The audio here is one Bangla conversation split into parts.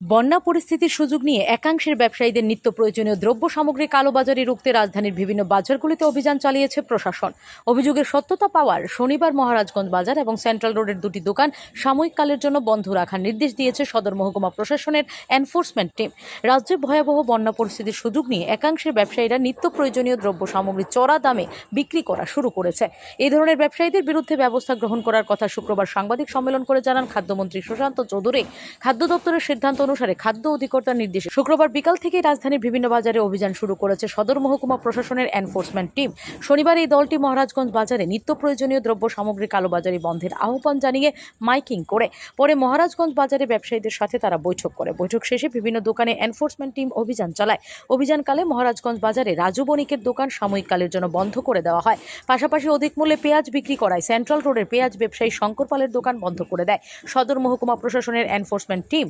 বন্যা পরিস্থিতির সুযোগ নিয়ে একাংশের ব্যবসায়ীদের নিত্য প্রয়োজনীয় দ্রব্য সামগ্রী কালোবাজারি রুখতে রাজধানীর বিভিন্ন বাজারগুলিতে অভিযান চালিয়েছে প্রশাসন। অভিযোগের সত্যতা পাওয়ার শনিবার মহারাজগঞ্জ বাজার এবং সেন্ট্রাল রোডের দুটি দোকান সাময়িককালের জন্য বন্ধ রাখার নির্দেশ দিয়েছে সদর মহকুমা প্রশাসনের এনফোর্সমেন্ট টিম। রাজ্যে ভয়াবহ বন্যা পরিস্থিতির সুযোগ নিয়ে একাংশের ব্যবসায়ীরা নিত্য প্রয়োজনীয় দ্রব্য সামগ্রী চড়া দামে বিক্রি করা শুরু করেছে। এই ধরনের ব্যবসায়ীদের বিরুদ্ধে ব্যবস্থা গ্রহণ করার কথা শুক্রবার সাংবাদিক সম্মেলন করে জানান খাদ্যমন্ত্রী সুশান্ত চৌধুরী। খাদ্য দপ্তরের সিদ্ধান্ত অনুসারে খাদ্য অধিকর্তার নির্দেশে শুক্রবার বিকাল থেকেই রাজধানীর বিভিন্ন বাজারে অভিযান শুরু করেছে সদর মহকুমা প্রশাসনের এনফোর্সমেন্ট টিম শনিবার এই দলটি মহারাজগঞ্জ বাজারে নিত্য প্রয়োজনীয় দ্রব্য সামগ্রী কালোবাজারি বন্ধের আহ্বান জানিয়ে মাইকিং করে। পরে মহারাজগঞ্জ বাজারে ব্যবসায়ীদের সাথে তারা বৈঠক করে। বৈঠক শেষে বিভিন্ন দোকানে এনফোর্সমেন্ট টিম অভিযান চালায়। অভিযানকালে মহারাজগঞ্জ বাজারে রাজু বণিকের দোকান সাময়িককালের জন্য বন্ধ করে দেওয়া হয়। পাশাপাশি অধিক মূল্যে পেঁয়াজ বিক্রি করায় সেন্ট্রাল রোডের পেঁয়াজ ব্যবসায়ী শঙ্কর পালের দোকান বন্ধ করে দেয়। সদর মহকুমা প্রশাসনের এনফোর্সমেন্ট টিম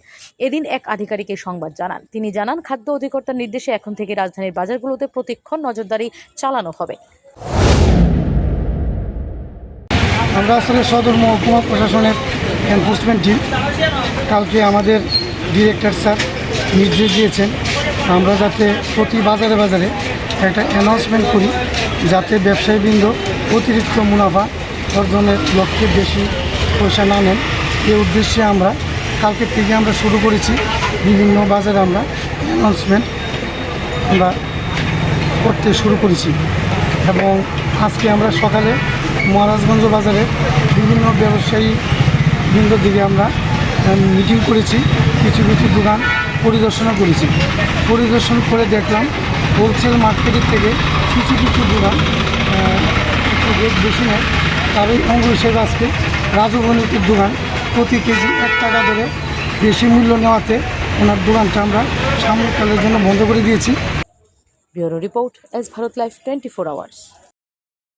এদিন এক আধিকারিক এই সংবাদ জানান। তিনি জানান, খাদ্য অধিকর্তার নির্দেশে এখন থেকে রাজধানীর বাজারগুলোতে প্রতিক্ষণ নজরদারি চালানো হবে। আমরা আসলে সদর মহকুমা প্রশাসনের এনফোর্সমেন্ট টিম কালকে আমাদের ডিরেক্টর স্যার নির্দেশ দিয়েছেন, আমরা যাতে প্রতি বাজারে বাজারে একটা অ্যানাউন্সমেন্ট করি, যাতে ব্যবসায়ীবৃন্দ অতিরিক্ত মুনাফা অর্জনের লক্ষ্যে বেশি পয়সা না নেন। এই উদ্দেশ্যে আমরা কালকে থেকে আমরা শুরু করেছি বিভিন্ন বাজারে আমরা অ্যানাউন্সমেন্ট আমরা করতে শুরু করেছি। এবং আজকে আমরা সকালে মহারাজগঞ্জ বাজারে বিভিন্ন ব্যবসায়ী বৃন্দ দিকে আমরা মিটিং করেছি, কিছু কিছু দোকান পরিদর্শনও করেছি। পরিদর্শন করে দেখলাম হোলসেল মার্কেটের থেকে কিছু কিছু দোকান একটু রেট বেশি নেয়, তারই অঙ্গ হিসেবে আজকে রাজু বণিকের দোকান প্রতি কেজি এক টাকা ধরে বেশি মূল্য নেওয়াতে ওনার দোকানটা আমরা সাময়িককালের জন্য বন্ধ করে দিয়েছি। Bureau report S Bharat life twenty four hours.